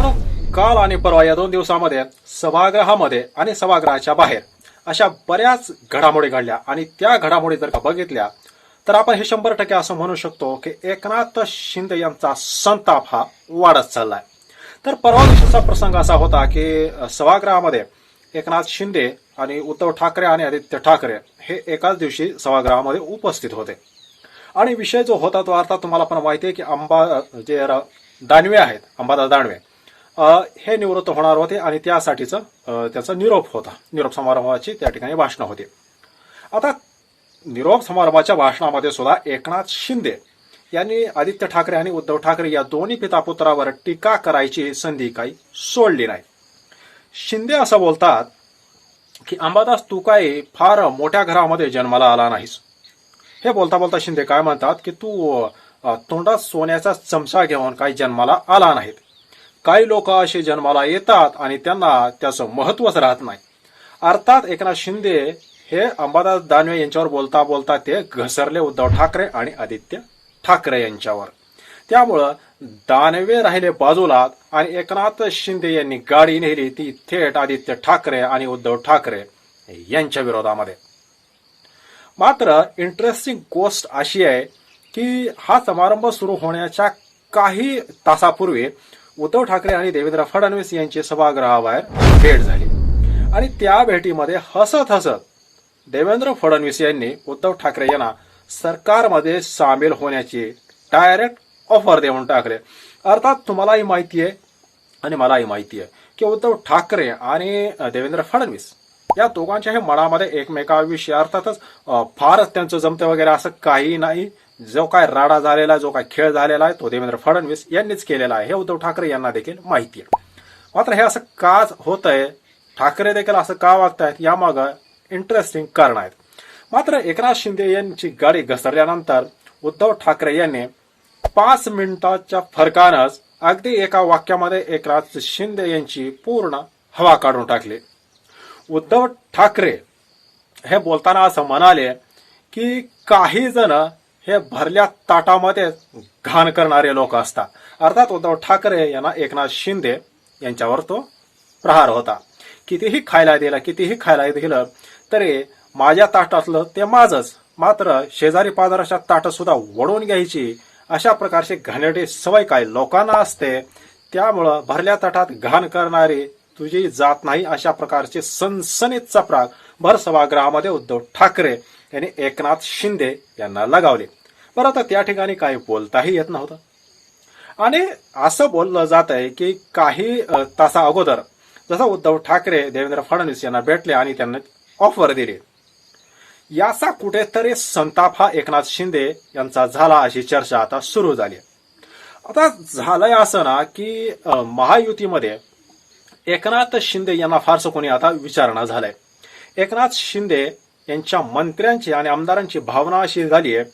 मित्रांनो काल आणि परवा या दोन दिवसामध्ये सभागृहामध्ये आणि सभागृहाच्या बाहेर अशा बऱ्याच घडामोडी घडल्या. आणि त्या घडामोडी जर का बघितल्या तर आपण हे शंभर टक्के असं म्हणू शकतो की एकनाथ शिंदे यांचा संताप हा वाढत चाललाय. तर परवा दिवशीचा प्रसंग असा होता की सभागृहामध्ये एकनाथ शिंदे आणि उद्धव ठाकरे आणि आदित्य ठाकरे हे एकाच दिवशी सभागृहामध्ये उपस्थित होते. आणि विषय जो होता तो अर्थात तुम्हाला पण माहिती आहे की अंबा जे दानवे आहेत अंबादास दानवे हे निवृत्त होणार होते आणि त्यासाठीचं त्याचा निरोप होता. निरोप समारंभाची त्या ठिकाणी भाषणं होते. आता निरोप समारंभाच्या भाषणामध्ये सुद्धा एकनाथ शिंदे यांनी आदित्य ठाकरे आणि उद्धव ठाकरे या दोन्ही पितापुत्रावर टीका करायची संधी काही सोडली नाही. शिंदे असं बोलतात की अंबादास तू काही फार मोठ्या घरामध्ये जन्माला आला नाहीस. हे बोलता बोलता शिंदे काय म्हणतात की तू तोंडात सोन्याचा चमचा घेऊन काही जन्माला आला नाहीत. काही लोक असे जन्माला येतात आणि त्यांना त्याचं महत्वच राहत नाही. अर्थात एकनाथ शिंदे हे अंबादास दानवे यांच्यावर बोलता बोलता ते घसरले उद्धव ठाकरे आणि आदित्य ठाकरे यांच्यावर. त्यामुळं दानवे राहिले बाजूला आणि एकनाथ शिंदे यांनी गाडी नेली ती थेट आदित्य ठाकरे आणि उद्धव ठाकरे यांच्या विरोधामध्ये. मात्र इंटरेस्टिंग गोष्ट अशी आहे की हा समारंभ सुरू होण्याच्या काही तासापूर्वी उद्धव ठाकरे आणि देवेंद्र फडणवीस यांची सभागृहाबाहेर भेट झाली. आणि त्या भेटीमध्ये हसत हसत देवेंद्र फडणवीस यांनी उद्धव ठाकरे यांना सरकारमध्ये सामील होण्याची डायरेक्ट ऑफर देऊन टाकले. अर्थात तुम्हालाही माहिती आहे आणि मलाही माहिती आहे की उद्धव ठाकरे आणि देवेंद्र फडणवीस या दोघांच्याही मनामध्ये एकमेकाविषयी अर्थातच फारच त्यांचं जमते वगैरे असं काही नाही. जो काय राडा झालेला जो काय खेळ झालेला आहे तो देवेंद्र फडणवीस यांनीच केलेला आहे. हे उद्धव ठाकरे यांना देखील माहिती आहे. मात्र हे असं का होत आहे ठाकरे देखील असं का वागतायत? यामागं इंटरेस्टिंग कारण आहेत. मात्र एकनाथ शिंदे यांची गाडी घसरल्यानंतर उद्धव ठाकरे यांनी पाच मिनिटाच्या फरकानंच अगदी एका वाक्यामध्ये एकनाथ शिंदे यांची पूर्ण हवा काढून टाकली. उद्धव ठाकरे हे बोलताना असं म्हणाले की काही जण हे भरल्या ताटामध्ये घाण करणारे लोक असतात. अर्थात उद्धव ठाकरे यांना एकनाथ शिंदे यांच्यावर तो प्रहार होता. कितीही खायला दिलं कितीही खायला दिलं तरी माझ्या ताटातलं ते माझच. मात्र शेजारी पाजाराच्या ताटं सुद्धा वडवून घ्यायची अशा प्रकारची घाणेरडी सवय काय लोकांना असते त्यामुळं भरल्या ताटात घाण करणारी तुझी जात नाही अशा प्रकारची सनसनीत चपराक भर सभागृहामध्ये उद्धव ठाकरे यांनी एकनाथ शिंदे यांना लगावले. पर आता त्या ठिकाणी काही बोलताही येत नव्हतं. आणि असं बोललं जात आहे की काही तासा अगोदर जसं उद्धव ठाकरे देवेंद्र फडणवीस यांना भेटले आणि त्यांना ऑफर दिली. याचा कुठेतरी संताप हा एकनाथ शिंदे यांचा झाला अशी चर्चा आता सुरू झाली आता झालंय असं ना की महायुतीमध्ये एकनाथ शिंदे यांना फारसं कोणी आता विचारणा झालंय. एकनाथ शिंदे यांच्या मंत्र्यांची आणि आमदारांची भावना अशी झाली आहे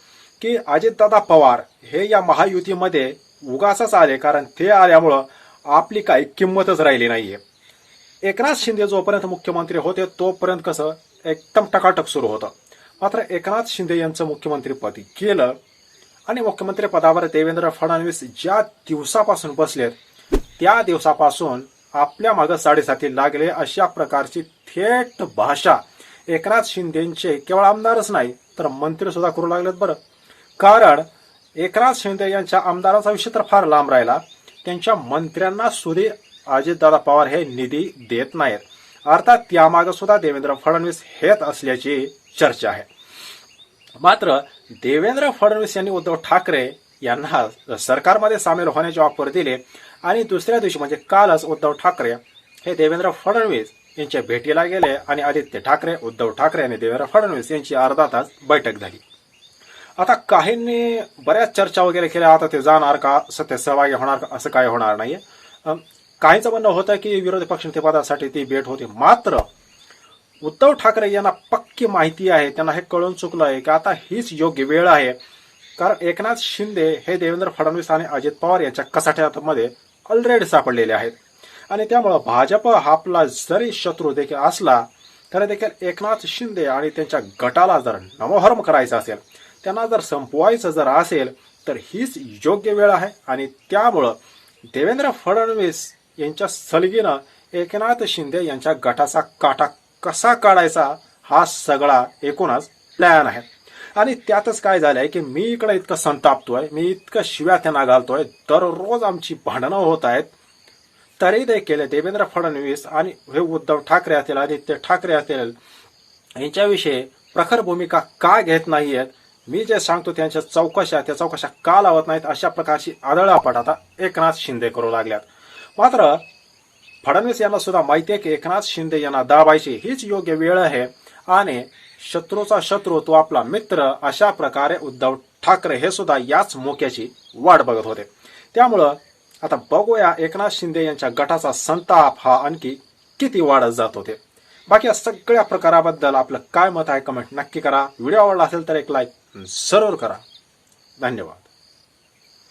की अजितदादा पवार हे या महायुतीमध्ये उगासच आले कारण ते आल्यामुळं आपली काही किंमतच राहिली नाहीये. एकनाथ शिंदे जोपर्यंत मुख्यमंत्री होते तोपर्यंत कसं एकदम टकाटक सुरू होतं. मात्र एकनाथ शिंदे यांचं मुख्यमंत्रीपद केलं आणि मुख्यमंत्री पदावर देवेंद्र फडणवीस ज्या दिवसापासून बसलेत त्या दिवसापासून आपल्या मागं साडेसाती लागले अशा प्रकारची थेट भाषा एकनाथ शिंदेचे केवळ आमदारच नाही तर मंत्री सुद्धा करू लागलेत बरं. कारण एकनाथ शिंदे यांच्या आमदाराचा विषय तर फार लांब राहिला. त्यांच्या मंत्र्यांना सुधी अजितदादा पवार हे निधी देत नाहीत. अर्थात त्यामागे सुद्धा देवेंद्र फडणवीस हेच असल्याची चर्चा आहे. मात्र देवेंद्र फडणवीस यांनी उद्धव ठाकरे यांना सरकारमध्ये सामील होण्याचे ऑफर दिले आणि दुसऱ्या दिवशी म्हणजे कालच उद्धव ठाकरे हे देवेंद्र फडणवीस यांच्या भेटीला गेले आणि आदित्य ठाकरे उद्धव ठाकरे आणि देवेंद्र फडणवीस यांची अर्धा तास बैठक झाली. आता काहींनी बऱ्याच चर्चा वगैरे केल्या आता ते जाणार का सत्य सहभागी होणार का असं काय होणार नाहीये. काहींचं म्हणणं होतं की विरोधी पक्षनेतेपदासाठी ती भेट होती. मात्र उद्धव ठाकरे यांना पक्की माहिती आहे त्यांना हे कळून चुकलं आहे की आता हीच योग्य वेळ आहे. कारण एकनाथ शिंदे हे देवेंद्र फडणवीस आणि अजित पवार यांच्या कसाट्यामध्ये ऑलरेडी सापडलेले आहेत. आणि त्यामुळं भाजप हा आपला जरी शत्रू देखील असला तरी देखील एकनाथ शिंदे आणि त्यांच्या गटाला जर नमोहरम करायचा असेल त्यांना जर संपवायचं जर असेल तर हीच योग्य वेळ आहे. आणि त्यामुळं देवेंद्र फडणवीस यांच्या सलगीनं एकनाथ शिंदे यांच्या गटाचा काटा कसा काढायचा हा सगळा एकूणच प्लॅन आहे. आणि त्यातच काय झालंय की मी इकडे इतकं संतापतोय मी इतकं शिव्या त्यांना घालतोय दररोज आमची भांडणं होत आहेत. तरी देखील देवेंद्र फडणवीस आणि हे उद्धव ठाकरे असतील आदित्य ठाकरे असतील यांच्याविषयी प्रखर भूमिका का घेत नाहीयेत? मी जे सांगतो त्यांच्या चौकशा त्या चौकशा का लावत नाहीत अशा प्रकारची आदळापट आता एकनाथ शिंदे करू लागल्यात. मात्र फडणवीस यांना सुद्धा माहिती आहे की एकनाथ शिंदे यांना दाबायची हीच योग्य वेळ आहे आणि शत्रूचा शत्रू तो आपला मित्र अशा प्रकारे उद्धव ठाकरे हे सुद्धा याच मोक्याची वाट बघत होते. त्यामुळं आता बघूया एकनाथ शिंदे यांच्या गटाचा संताप हा आणखी किती वाढत जात होते. बाकी या सगळ्या प्रकाराबद्दल आपलं काय मत आहे कमेंट नक्की करा. व्हिडिओ आवडला असेल तर एक लाईक जरूर करा. धन्यवाद.